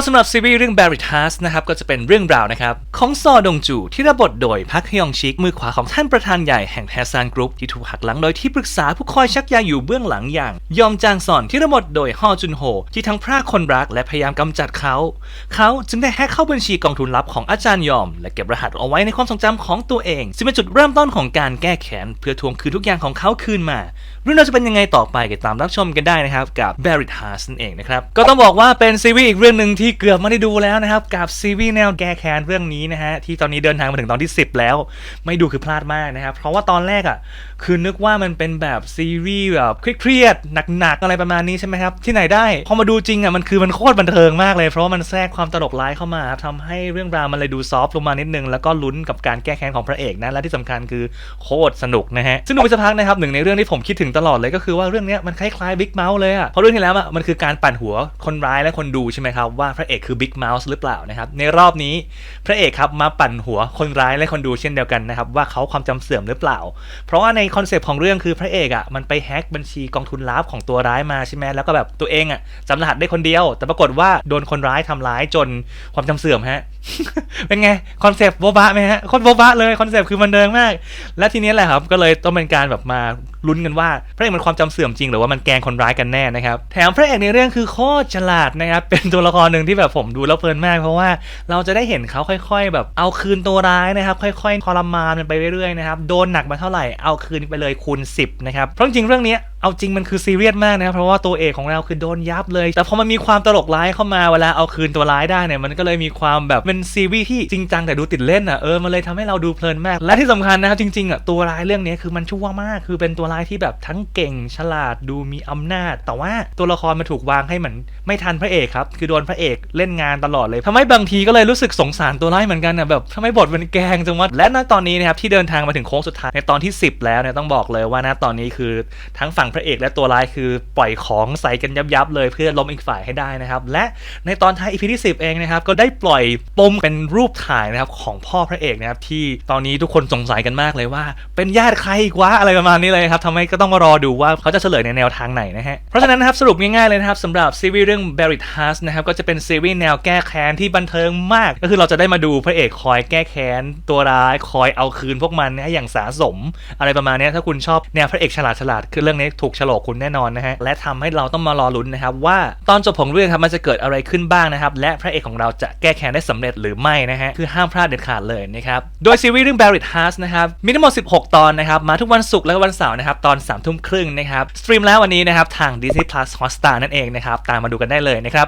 ก็สำหรับซีรีส์เรื่อง Barry t a s นะครับก็จะเป็นเรื่องราวนะครับของซอดงจูที่รับบทโดยพักฮยองชิกมือขวาของท่านประธานใหญ่แห่งแทซานกรุ๊ปที่ถูกหักหลังโดยที่ปรึกษาผู้คอยชักใยอยู่เบื้องหลังอย่าง ยองจางซอนที่รับบทโดยฮอจุนโฮที่ทั้งพรากคนรักและพยายามกำจัดเขา เขาจึงได้แฮกเข้าบัญชีกองทุนลับของอาจารย์ยอม และเก็บรหัสเอาไว้ในความทรงจำของตัวเองซึ่งเป็นจุดเริ่มต้นของการแก้แค้นเพื่อทวงคืนทุกอย่างของเขาคืนมาเรื่องราวจะเป็นยังไงต่อไปก็ตามรับชมกันได้นะครับกับ Barry t a s นั่นเองนะครับก็ต้องบอกว่าเป็นซีรีส์อีกเรื่องหนึ่งที่เกือบไม่ได้ดูแล้วนะครับ กับซีรีส์แนวแก้แค้นเรื่องนี้นะฮะที่ตอนนี้เดินทางมาถึงตอนที่ 10 แล้ว ไม่ดูคือพลาดมากนะครับ เพราะว่าตอนแรกอะคือนึกว่ามันเป็นแบบซีรีส์แบบเครียดๆหนักๆอะไรประมาณนี้ใช่ไหมครับ ที่ไหนได้พอมาดูจริงอะมันคือมันโคตรบันเทิงมากเลย เพราะว่ามันแทรกความตลกร้ายเข้ามาครับทำให้เรื่องราวมันเลยดูซอฟต์ลงมานิดนึงแล้วก็ลุ้นกับการแก้แค้นของพระเอกนะและที่สำคัญคือโคตรสนุกนะฮะซึ่งดูไปสักพักนะครับหนึ่งในเรื่องที่ผมคิดถึงตลอดเลยก็คือว่าเรื่องนี้มันคล้ายๆบิ๊กเมาส์เลยอะเพราะเรื่องที่แล้วอะมันคือการปั่นหัวคนร้ายและคนดูใช่ไหมครับว่าพระเอกคือบิ๊กเมาส์หรือเปล่านะครับในรอบนี้พระเอกครับมาปั่นหัวคนร้ายและคนดูเช่นเดียวกันนะครับว่าเขาความจำเสื่อมหรือเปล่า เพราะว่าในคอนเซปต์ของเรื่องคือพระเอกอะมันไปแฮ็กบัญชีกองทุนลับของตัวร้ายมาใช่ไหมแล้วก็แบบตัวเองอะจำรหัสได้คนเดียว แต่ปรากฏว่าโดนคนร้ายทำร้ายจนความจำเสื่อมฮะ เป็นไงคอนเซปต์โบ๊ะบะไหมฮะโคตรโบ๊ะบะเลยคอนเซปต์คือมันเดิงมาก และทีนี้แหละครับ ก็เลยต้องเป็นการแบบมาลุ้นกันว่า พระเอกมันความจำเสื่อมจริงหรือว่ามันแกงคนร้ายกันแน่นะครับ แถมพระเอกในเรื่องคือโคตรฉลาดนะครับ เป็นตัวละครหนึ่งที่แบบผมดูแล้วเพลินมาก เพราะว่าเราจะได้เห็นเขาค่อย ๆ แบบเอาคืนตัวร้ายนะครับ ค่อยๆทรมานมันไปเรื่อยๆนะครับโดนหนักมาเท่าไหร่เอาคืนไปเลยคูณ 10นะครับเพราะจริงเรื่องนี้ เอาจริงมันคือซีเรียสมากนะครับเพราะว่าตัวเอกของเราคือโดนยับเลย แต่พอมันมีความตลกร้ายเข้ามาเวลาเอาคืนตัวร้ายได้เนี่ยมันก็เลยมีความแบบเป็นซีรีส์ที่จริงจังแต่ดูติดเล่นอะเออมันเลยทำให้เราดูเพลินมาก และที่สำคัญนะครับจริงๆอะตัวร้ายเรื่องนี้คือมันชั่วมากคือเป็นตัวร้ายที่แบบทั้งเก่งฉลาดดูมีอำนาจ แต่ว่าตัวละครมันถูกวางให้เหมือนไม่ทันพระเอกครับคือโดนพระเอกเล่นงานตลอดเลยทำให้บางทีก็เลยรู้สึกสงสารตัวร้ายเหมือนกันนะแบบทำไมบทมันแกล้งจังวะและณตอนนี้นะครับที่เดินทางมาถึงโค้งสุดท้ายในตอนที่ 10 แล้วเนี่ยต้องบอกเลยว่าณตอนนี้คือทั้งฝั่งพระเอกและตัวร้ายคือปล่อยของใส่กันยับๆเลยเพื่อล้มอีกฝ่ายให้ได้นะครับ และในตอนท้าย EP ที่10 เองนะครับ ก็ได้ปล่อยปมเป็นรูปถ่ายนะครับของพ่อพระเอกนะครับที่ตอนนี้ทุกคนสงสัยกันมากเลยว่า เป็นญาติใครอีกวะอะไรประมาณนี้เลยครับทำให้ก็ต้องมารอดูว่าเขาจะเฉลยในแนวทางไหนนะฮะเพราะฉะนั้นนะครับสรุปง่ายๆเลยนะครับสำหรับซีรีส์เรื่อง Barry t a s นะครับก็จะเป็นซีรีส์แนวแก้แค้นที่บันเทิงมาก ก็คือเราจะได้มาดูพระเอกคอยแก้แค้นตัวร้ายคอยเอาคืนพวกมันนะฮะอย่างสาสม อะไรประมาณนี้ถ้าคุณชอบแนวพระเอกฉลาดฉลาดคือเรื่องนี้ถูกฉลกคุณแน่นอนนะฮะและทำให้เราต้องมารอลุ้นนะครับว่าตอนจบของเรื่องครับมันจะเกิดอะไรขึ้นบ้างนะครับและพระเอกของเราจะแก้แค้นได้สำเร็จหรือไม่นะฮะคือห้ามพลาดเด็ดขาดเลยนะครับโดยซีรีส์เรื่อง Barry t a s นะครับมีทั้งหมด 16 ตอนนะครับมาทุกวันศุกร์และวันเสาร์นะครับตอน3ทุ่มครึ่งนะครับสตรีมแล้ววันนี้นะครับทาง Disney Plus Hotstar นั่นเองนะครับตามมาดูกันได้เลยนะครับ